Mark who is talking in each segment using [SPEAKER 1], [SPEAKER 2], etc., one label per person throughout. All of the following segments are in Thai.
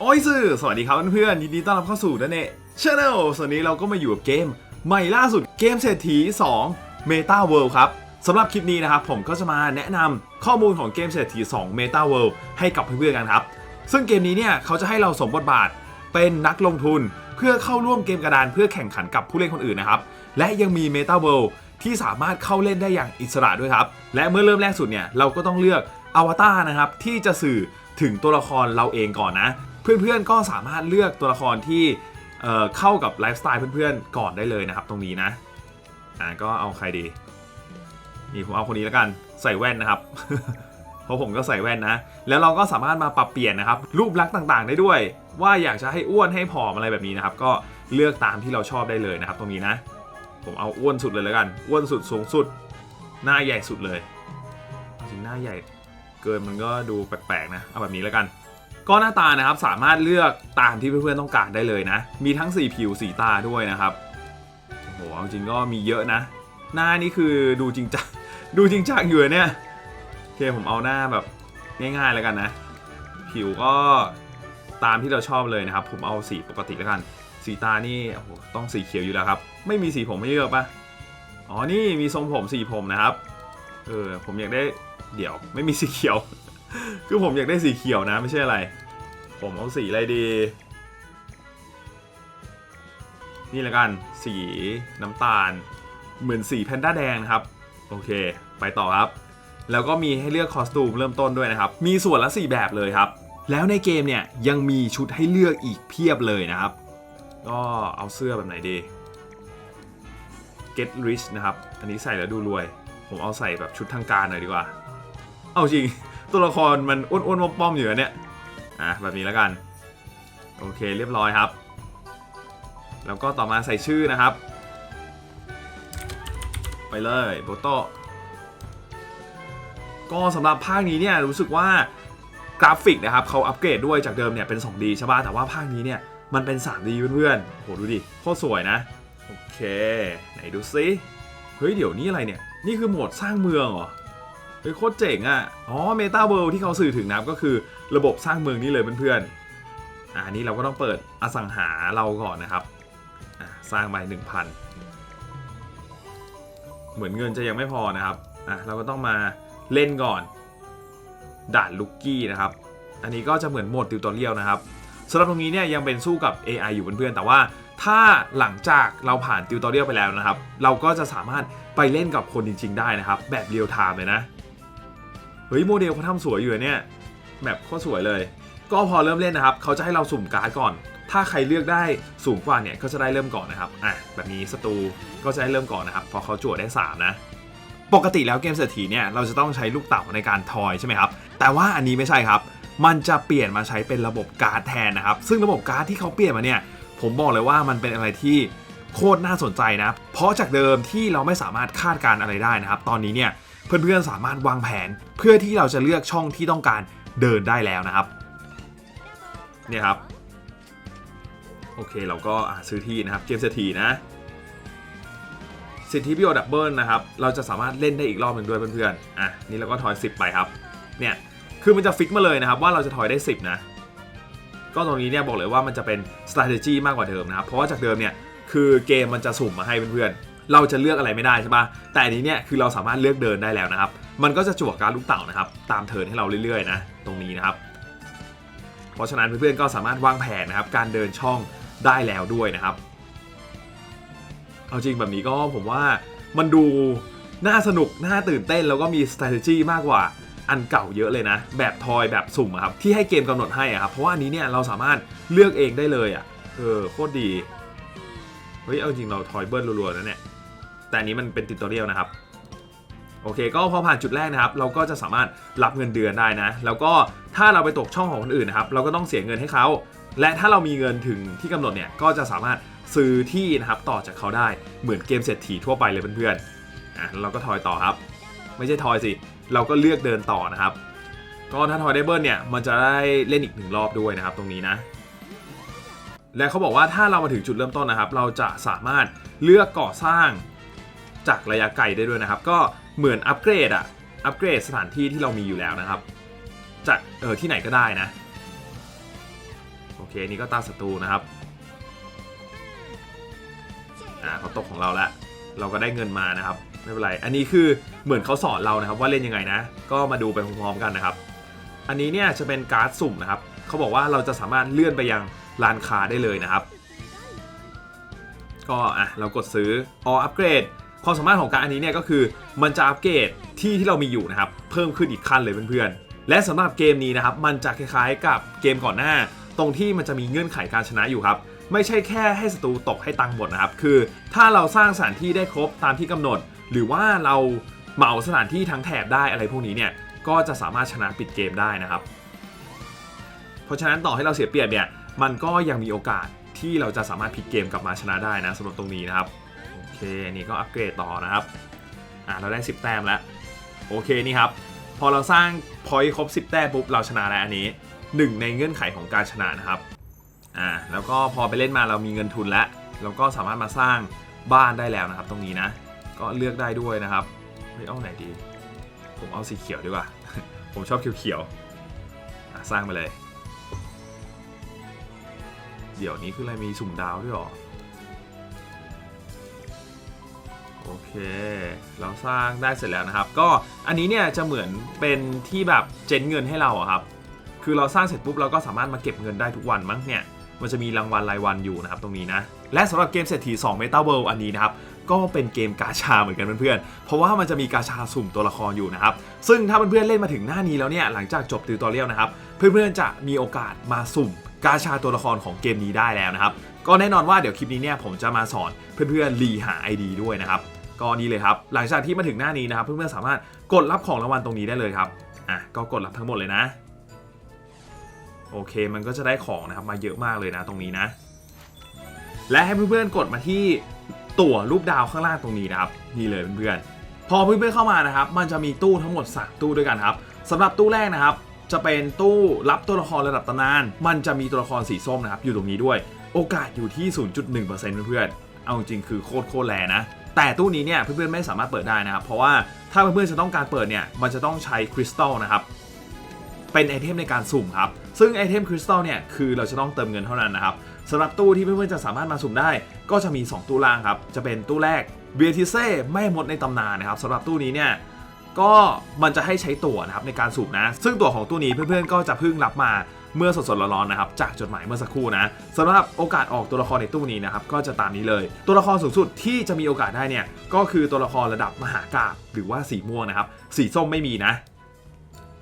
[SPEAKER 1] โอ้ยสื่อสวัสดีครับเพื่อนๆยินดีต้อนรับเข้าสู่นั่นเองชาแนลส่วนนี้เราก็มาอยู่กับเกม ใหม่ล่าสุดเกมเศรษฐี 2 Meta World ครับสำหรับคลิปนี้นะครับผมก็จะมาแนะนำข้อมูลของเกมเศรษฐี 2 Meta World ให้กับเพื่อนๆกันครับ ซึ่งเกมนี้เนี่ยเขาจะให้เราสมบทบาทเป็นนักลงทุน เพื่อเข้าร่วมเกมกระดานเพื่อแข่งขันกับผู้เล่นคนอื่นนะครับและยังมี Meta World ที่สามารถเข้าเล่นได้อย่างอิสระด้วยครับและเมื่อเริ่มแรกสุดเนี่ยเราก็ต้องเลือกอวตารนะครับที่จะสื่อถึงตัวละครเราเองก่อนนะ เพื่อนๆก็สามารถเลือกตัวละครที่เข้ากับไลฟ์สไตล์เพื่อนๆก่อนได้เลยนะครับ ตรงนี้นะอ่าก็เอาใครดีนี่ผมเอาคนนี้แล้วกันใส่แว่นนะครับ เพราะผมก็ใส่แว่นนะ แล้วเราก็สามารถมาปรับเปลี่ยนนะครับ รูปลักษณ์ต่างๆ ได้ด้วย ว่าอยากจะให้อ้วนให้ผอมอะไรแบบนี้นะครับ ก็เลือกตามที่เราชอบได้เลยนะครับ ตรงนี้นะ ผมเอาอ้วนสุดเลยแล้วกัน อ้วนสุดสูงสุด หน้าใหญ่สุดเลย จริงหน้าใหญ่เกินมันก็ดูแปลกๆนะเอาแบบนี้แล้วกัน ก็หน้าตานะครับสามารถเลือกตามที่เพื่อนๆต้องการได้เลยนะ มีทั้งสีผิวสีตาด้วยนะครับโอ้โหจริงก็มีเยอะนะ หน้านี่คือดูจริงจังดูจริงจังอยู่อเนี่ยโอเคผมเอาหน้าแบบง่ายๆแล้วกันนะ ผิวก็ตามที่เราชอบเลยนะครับ ผมเอาสีปกติแล้วกัน สีตานี่โอ้โหต้องสีเขียวอยู่แล้วครับ ไม่มีสีผมให้เลือกปะอ๋อนี่มีทรงผมสีผมนะครับเออผมอยากได้เดี๋ยวไม่มีสีเขียว คือผมอยากได้สีเขียวนะไม่ใช่อะไร ผมเอาสีอะไรดี นี่ละกันสีน้ำตาล เหมือนสีแพนด้าแดงนะครับ โอเค ไปต่อครับ แล้วก็มีให้เลือกคอสตูมเริ่มต้นด้วยนะครับ มีส่วนละ 4 แบบเลยครับ แล้วในเกมเนี่ยยังมีชุดให้เลือกอีกเพียบเลยนะครับ ก็เอาเสื้อแบบไหนดี Get Rich นะครับ อันนี้ใส่แล้วดูรวย ผมเอาใส่แบบชุดทางการหน่อยดีกว่า เอาจริง ตัวละครมันอ้วนๆป้อมๆอยู่อเนี่ยอะแบบนี้แล้วกัน โอเคเรียบร้อยครับ แล้วก็ต่อมาใส่ชื่อนะครับ ไปเลยโบโตก็สำหรับภาคนี้เนี่ยรู้สึกว่ากราฟิกนะครับเขาอัปเกรดด้วยจากเดิมเนี่ยเป็น 2D ใช่ป่ะแต่ว่าภาคนี้เนี่ยมันเป็น 3D เพื่อนๆโหดูดิโคตรสวยนะ โอเค ไหนดูซิ เฮ้ย เดี๋ยวนี้อะไรเนี่ย นี่คือโหมดสร้างเมืองเหรอ เฮ้ยโคตรเจ๋งอะ อ๋อเมตาเวิลด์ที่เขาสื่อถึงนะก็คือระบบสร้างเมืองนี่เลยเพื่อนๆอ่าอันนี้เราก็ต้องเปิดอสังหาเราก่อนนะครับ สร้างไปหนึ่งพันเหมือนเงินจะยังไม่พอนะครับอะเราก็ต้องมาเล่นก่อน ด่านลุกกี้นะครับ อันนี้ก็จะเหมือนโหมดติวตอเรียลนะครับสำหรับตรงนี้เนี่ยยังเป็นสู้กับ AI อยู่เพื่อนๆแต่ว่าถ้าหลังจากเราผ่านติวตอเรียลไปแล้วนะครับ เราก็จะสามารถไปเล่นกับคนจริง ๆ ได้นะครับ แบบเรียลไทม์เลยนะ เฮ้ยโมเดลเขาทำสวยอยู่เนี่ยแบบโคตรสวยเลย ก็พอเริ่มเล่นนะครับ เขาจะให้เราสุ่มการ์ดก่อน ถ้าใครเลือกได้สูงกว่าเนี่ยก็จะได้เริ่มก่อนนะครับอะแบบนี้ศัตรูก็จะได้เริ่มก่อนนะครับพอเขาจั่วได้ 3 นะ ปกติแล้วเกมเศรษฐีเนี่ยเราจะต้องใช้ลูกเต่าในการทอยใช่ไหมครับแต่ว่าอันนี้ไม่ใช่ครับ มันจะเปลี่ยนมาใช้เป็นระบบการ์ดแทนนะครับ ซึ่งระบบการ์ดที่เขาเปลี่ยนมาเนี่ยผมบอกเลยว่ามันเป็นอะไรที่โคตรน่าสนใจนะ เพราะจากเดิมที่เราไม่สามารถคาดการณ์อะไรได้นะครับ ตอนนี้เนี่ย เพื่อนๆสามารถวางแผน เพื่อที่เราจะเลือกช่องที่ต้องการเดินได้แล้วนะครับเนี่ยครับโอเคเราก็ซื้อที่นะครับเกมเศรษฐีนะสิทธิประโยชน์ดับเบิลนะครับ เราจะสามารถเล่นได้อีกรอบหนึ่งด้วยเพื่อนๆ อะ นี่เราก็ทอย 10 ไปครับ เนี่ย คือมันจะฟิกมาเลยนะครับว่าเราจะทอยได้ 10 นะ ก็ตรงนี้เนี่ยบอกเลยว่ามันจะเป็น strategy มากกว่าเดิมนะครับ เพราะว่าจากเดิมเนี่ย คือเกมมันจะสุ่มมาให้เพื่อนๆ เราจะเลือกอะไรไม่ได้ใช่ปะแต่อันนี้เนี่ยคือเราสามารถเลือกเดินได้แล้วนะครับ มันก็จะจั่วการลูกเต่านะครับ ตามเทินให้เราเรื่อยๆนะตรงนี้นะครับ เพราะฉะนั้นเพื่อนๆก็สามารถวางแผนนะครับ การเดินช่องได้แล้วด้วยนะครับ เอาจริงแบบนี้ก็ผมว่ามันดูน่าสนุก น่าตื่นเต้นแล้วก็มี strategy มากกว่าอันเก่าเยอะเลยนะ แบบทอยแบบสุ่มครับที่ให้เกมกำหนดให้อะครับเพราะว่านี้เนี่ยเราสามารถเลือกเองได้เลยอะเออโคตรดี เฮ้ยเอาจริงเราทอยเบิร์รัวๆนะเนี่ย แต่อันนี้มันเป็นติตอเรียลนะครับโอเคก็พอผ่านจุดแรกนะครับ เราก็จะสามารถรับเงินเดือนได้นะ แล้วก็ถ้าเราไปตกช่องของคนอื่นนะครับเราก็ต้องเสียเงินให้เขา และถ้าเรามีเงินถึงที่กำหนดเนี่ยก็จะสามารถซื้อที่นะครับต่อจากเขาได้เหมือนเกมเศรษฐีทั่วไปเลยเพื่อนๆอะเราก็ทอยต่อครับ ไม่ใช่ทอยสิเราก็เลือกเดินต่อนะครับ ก็ถ้าทอยได้เบิลเนี่ยมันจะได้เล่นอีกหนึ่งรอบด้วยนะครับ ตรงนี้นะ และเขาบอกว่าถ้าเรามาถึงจุดเริ่มต้นนะครับ เราจะสามารถเลือกก่อสร้าง จากระยะไกลได้ด้วยนะครับ ก็เหมือนอัปเกรดอะอัปเกรดสถานที่ที่เรามีอยู่แล้วนะครับ จากเออที่ไหนก็ได้นะ โอเคนี่ก็ตาศัตรูนะครับอ่าเขาตกของเราแล้วเราก็ได้เงินมานะครับ ไม่เป็นไร อันนี้คือเหมือนเขาสอนเรานะครับว่าเล่นยังไงนะ ก็มาดูไปพร้อมๆกันนะครับ อันนี้เนี่ยจะเป็นการ์ดสุ่มนะครับเขาบอกว่าเราจะสามารถเลื่อนไปยังร้านค้าได้เลยนะครับ ก็อะเรากดซื้อออัปเกรด ความสามารถของการอันนี้เนี่ยก็คือมันจะอัปเกรดที่ที่เรามีอยู่นะครับเพิ่มขึ้นอีกขั้นเลยเพื่อนๆและสำหรับเกมนี้นะครับมันจะคล้ายๆกับเกมก่อนหน้า ตรงที่มันจะมีเงื่อนไขการชนะอยู่ครับไม่ใช่แค่ให้ศัตรูตกให้ตังหมดนะครับ คือถ้าเราสร้างสถานที่ได้ครบตามที่กำหนด หรือว่าเราเหมาสถานที่ทั้งแถบได้อะไรพวกนี้เนี่ยก็จะสามารถชนะปิดเกมได้นะครับ เพราะฉะนั้นต่อให้เราเสียเปรียบเนี่ยมันก็ยังมีโอกาสที่เราจะสามารถพลิกเกมกลับมาชนะได้นะสำหรับตรงนี้นะครับ เคนี่ก็อัปเกรดต่อนะครับอ่าเราได้ 10 แต้มแล้วโอเคนี่ครับ พอเราสร้างพอยต์ครบ 10 แต้มปุ๊บเราชนะแล้วอันนี้หนึ่งในเงื่อนไขของการชนะนะครับอ่าแล้วก็พอไปเล่นมาเรามีเงินทุนแล้วเราก็สามารถมาสร้างบ้านได้แล้วนะครับ ตรงนี้นะ ก็เลือกได้ด้วยนะครับเฮ้ยเอาไหนดี ผมเอาสีเขียวดีกว่า ผมชอบเขียวๆอะสร้างไปเลย เดี๋ยวนี้คืออะไรมีสุ่มดาวด้วยหรอ โอเค เราสร้างได้เสร็จแล้วนะครับ ก็อันนี้เนี่ยจะเหมือนเป็นที่แบบเจนเงินให้เราอะครับ คือเราสร้างเสร็จปุ๊บเราก็สามารถมาเก็บเงินได้ทุกวันมั้งเนี่ย มันจะมีรางวัลรายวันอยู่นะครับตรงนี้นะ และสำหรับเกมเศรษฐี2 Meta World อันนี้นะครับ ก็เป็นเกมกาชาเหมือนกันเพื่อนๆ เพราะว่ามันจะมีกาชาสุ่มตัวละครอยู่นะครับ ซึ่งถ้าเพื่อนๆเล่นมาถึงหน้านี้แล้วเนี่ยหลังจากจบติวตอเรียลนะครับ เพื่อนๆจะมีโอกาสมาสุ่มกาชาตัวละครของเกมนี้ได้แล้วนะครับ ก็แน่นอนว่าเดี๋ยวคลิปนี้เนี่ยผมจะมาสอนเพื่อนๆรีหา ID ด้วยนะครับ ก็นี่เลยครับ หลังจากที่มาถึงหน้านี้นะครับ เพื่อนๆสามารถกดรับของรางวัลตรงนี้ได้เลยครับอะก็กดรับทั้งหมดเลยนะ โอเคมันก็จะได้ของนะครับมาเยอะมากเลยนะตรงนี้นะ และให้เพื่อนๆกดมาที่ตั๋วรูปดาวข้างล่างตรงนี้นะครับนี่เลยเพื่อนๆพอเพื่อนๆเข้ามานะครับ มันจะมีตู้ทั้งหมด3ตู้ด้วยกันครับสำหรับตู้แรกนะครับ จะเป็นตู้รับตัวละครระดับตำนาน มันจะมีตัวละครสีส้มนะครับอยู่ตรงนี้ด้วย โอกาสอยู่ที่ 0.1%เพื่อนๆเอาจริงคือโคตรโคตรแรนะ แต่ตู้นี้เนี่ยเพื่อนๆไม่สามารถเปิดได้นะครับ เพราะว่าถ้าเพื่อนๆจะต้องการเปิดเนี่ยมันจะต้องใช้คริสตัลนะครับเป็นไอเทมในการสุ่มครับ ซึ่งไอเทมคริสตัลเนี่ยคือเราจะต้องเติมเงินเท่านั้นนะครับสำหรับตู้ที่เพื่อนๆจะสามารถมาสุ่มได้ ก็จะมี 2 ตู้ล่างครับ จะเป็นตู้แรกเบียทิเซ่แม่มดในตำนานนะครับสำหรับตู้นี้เนี่ยก็มันจะให้ใช้ตั๋วนะครับในการสุ่มนะ ซึ่งตั๋วของตู้นี้เพื่อนๆก็จะเพิ่งรับมา เมื่อสดๆร้อนๆนะครับจากจดหมายเมื่อสักครู่นะสำหรับโอกาสออกตัวละครในตู้นี้นะครับก็จะตามนี้เลย ตัวละครสูงสุดที่จะมีโอกาสได้เนี่ยก็คือตัวละครระดับมหากาบหรือว่าสีม่วงนะครับสีส้มไม่มีนะ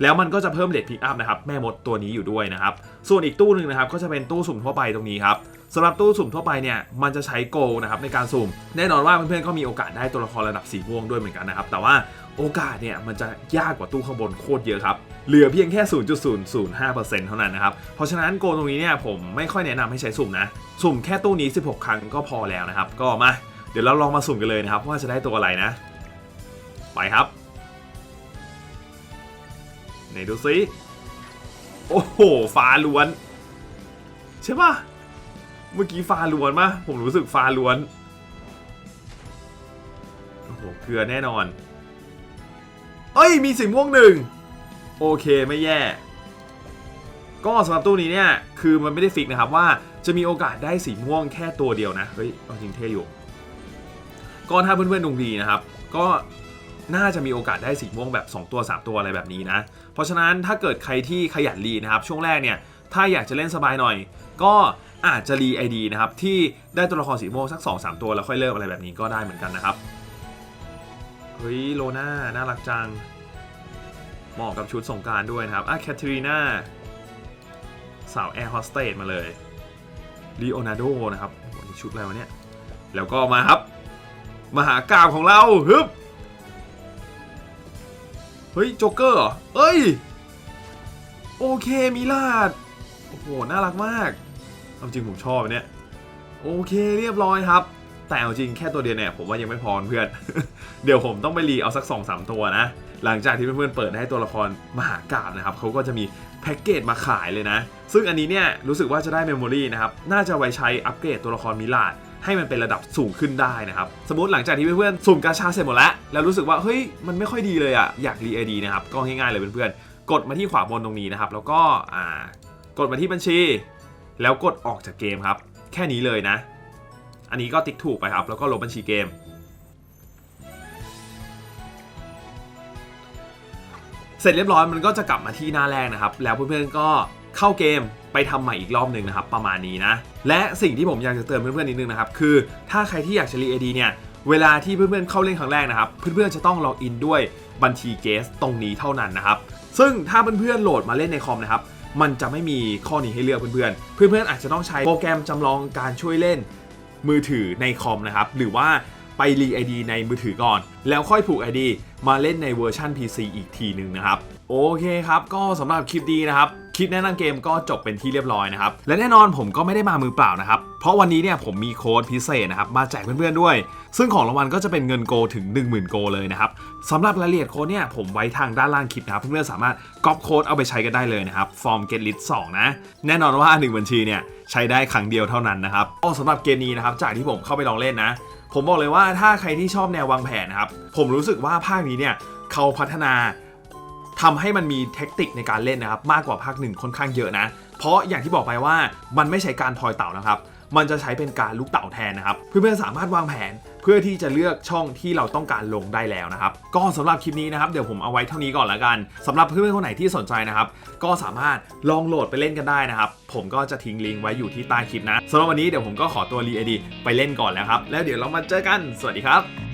[SPEAKER 1] แล้วมันก็จะเพิ่มเลทพิกอัพนะครับแม่มดตัวนี้อยู่ด้วยนะครับ ส่วนอีกตู้หนึ่งนะครับก็จะเป็นตู้สุ่มทั่วไปตรงนี้ครับสำหรับตู้สุ่มทั่วไปเนี่ยมันจะใช้โกนะครับในการสุ่ม แน่นอนว่าเพื่อนๆก็มีโอกาสได้ตัวละครระดับสีม่วงด้วยเหมือนกันนะครับแต่ว่าโอกาสเนี่ยมันจะยากกว่าตู้ข้างบนโคตรเยอะครับ เหลือเพียงแค่ 0.005%เท่านั้นนะครับ เพราะฉะนั้นโกตรงนี้เนี่ยผมไม่ค่อยแนะนำให้ใช้สุ่มนะ สุ่มแค่ตู้นี้ 16 ครั้งก็พอแล้วนะครับ ก็มา เดี๋ยวเราลองมาสุ่มกันเลยนะครับ ว่าจะได้ตัวอะไรนะ ไปครับ ไหนดูซิ โอ้โหฟ้าล้วน ใช่ปะเมื่อกี้ฟ้าล้วนมะผมรู้สึกฟ้าล้วน โอ้โห เกลือแน่นอน เอ้ย มีสีม่วงหนึ่ง โอเคไม่แย่ ก็สำหรับตู้นี้เนี่ย คือมันไม่ได้ฟิกนะครับว่าจะมีโอกาสได้สีม่วงแค่ตัวเดียวนะ เฮ้ย เอาจริงเท่อยู่ก็ถ้าเพื่อนๆดวงดีนะครับ ก็ น่าจะมีโอกาสได้สีม่วงแบบ 2 ตัว 3 ตัวอะไรแบบนี้นะ เพราะฉะนั้นถ้าเกิดใครที่ขยันรีนะครับ ช่วงแรกเนี่ย ถ้าอยากจะเล่นสบายหน่อย ก็อาจจะรีไอดีนะครับ ที่ได้ตัวละครสีม่วงสัก 2-3 ตัวแล้วค่อยเลิกอะไรแบบนี้ก็ได้เหมือนกันนะครับ เฮ้ยโลน่าน่ารักจัง เหมาะกับชุดสงการด้วยนะครับอะแคทเธอรีนาสาวแอร์โฮสเตสมาเลยลีโอนาร์โดนะครับชุดอะไรวะเนี่ย แล้วก็มาครับ มหากราบของเราฮึบ เฮ้ยโจ๊กเกอร์เหรอเอ้ย โอเคมิลาดโอ้โห น่ารักมากเอาจริงผมชอบเนี่ย โอเคเรียบร้อยครับ แต่เอาจริงแค่ตัวเดียวเนี่ยผมว่ายังไม่พอเพื่อน เดี๋ยวผมต้องไปรีเอาสัก2อสตัวนะ หลังจากที่เพื่อนๆเปิดได้ตัวละครมหากราบนะครับเขาก็จะมีแพ็กเกจมาขายเลยนะ ซึ่งอันนี้เนี่ยรู้สึกว่าจะได้เมมโมรีนะครับ น่าจะไว้ใช้อัปเกรดตัวละครมิลาด ให้มันเป็นระดับสูงขึ้นได้นะครับสมมติหลังจากที่เพื่อนๆสุ่มกาชาเสร็จหมดแล้วแล้วรู้สึกว่าเฮ้ยมันไม่ค่อยดีเลยอะอยากรีไอดีนะครับก็ง่ายๆเลยเพื่อนๆกดมาที่ขวาบนตรงนี้นะครับแล้วก็อ่ากดมาที่บัญชี แล้วกดออกจากเกมครับแค่นี้เลยนะ อันนี้ก็ติ๊กถูกไปครับแล้วก็ลบบัญชีเกมเสร็จเรียบร้อยมันก็จะกลับมาที่หน้าแรกนะครับ แล้วเพื่อนๆก็เข้าเกม ไปทำใหม่อีกรอบหนึ่งนะครับประมาณนี้นะ และสิ่งที่ผมอยากจะเตือนเพื่อนๆนิดนึงนะครับคือถ้าใครที่อยากจะรีเอดีเนี่ยเวลาที่เพื่อนๆเข้าเล่นครั้งแรกนะครับเพื่อนๆจะต้องล็อกอินด้วยบัญชีเกสตรงนี้เท่านั้นนะครับซึ่งถ้าเพื่อนๆโหลดมาเล่นในคอมนะครับมันจะไม่มีข้อนี้ให้เลือกเพื่อนๆ เพื่อนๆอาจจะต้องใช้โปรแกรมจำลองการช่วยเล่นมือถือในคอมนะครับ หรือว่าไปรีไอดีในมือถือก่อน แล้วค่อยผูก ID มาเล่นในเวอร์ชัน PC อีกทีหนึ่งนะครับ โอเคครับ ก็สำหรับคลิปดีนะครับ คลิปแนะนำเกมก็จบเป็นที่เรียบร้อยนะครับ และแน่นอนผมก็ไม่ได้มามือเปล่านะครับ เพราะวันนี้เนี่ยผมมีโค้ดพิเศษนะครับ มาแจกเพื่อนๆด้วย ซึ่งของรางวัลก็จะเป็นเงินโกถึง 10,000 โกเลยนะครับสำหรับรายละเอียดโค้ดเนี่ยผมไว้ทางด้านล่างคลิปนะครับ เพื่อนๆสามารถก๊อปโค้ดเอาไปใช้กันได้เลยนะครับ ฟอร์ม get list 2นะ แน่นอนว่า 1 บัญชีเนี่ยใช้ได้ครั้งเดียวเท่านั้นนะครับอ๋อสำหรับเกมนี้นะครับจากที่ผมเข้าไปลองเล่นนะ ผมบอกเลยว่าถ้าใครที่ชอบแนววางแผนนะครับผมรู้สึกว่าภาคนี้เนี่ยเขาพัฒนา ทำให้มันมีเทคนิคในการเล่นนะครับมากกว่าภาคหนึ่งค่อนข้างเยอะนะ เพราะอย่างที่บอกไปว่ามันไม่ใช้การทอยเต่านะครับมันจะใช้เป็นการลูกเต่าแทนนะครับ เพื่อนๆสามารถวางแผนเพื่อที่จะเลือกช่องที่เราต้องการลงได้แล้วนะครับ ก็สำหรับคลิปนี้นะครับเดี๋ยวผมเอาไว้เท่านี้ก่อนละกันสำหรับเพื่อนๆคนไหนที่สนใจนะครับ ก็สามารถลองโหลดไปเล่นกันได้นะครับ ผมก็จะทิ้งลิงก์ไว้อยู่ที่ใต้คลิปนะสำหรับวันนี้เดี๋ยวผมก็ขอตัวรีไอดีไปเล่นก่อนแล้วครับ แล้วเดี๋ยวเรามาเจอกันสวัสดีครับ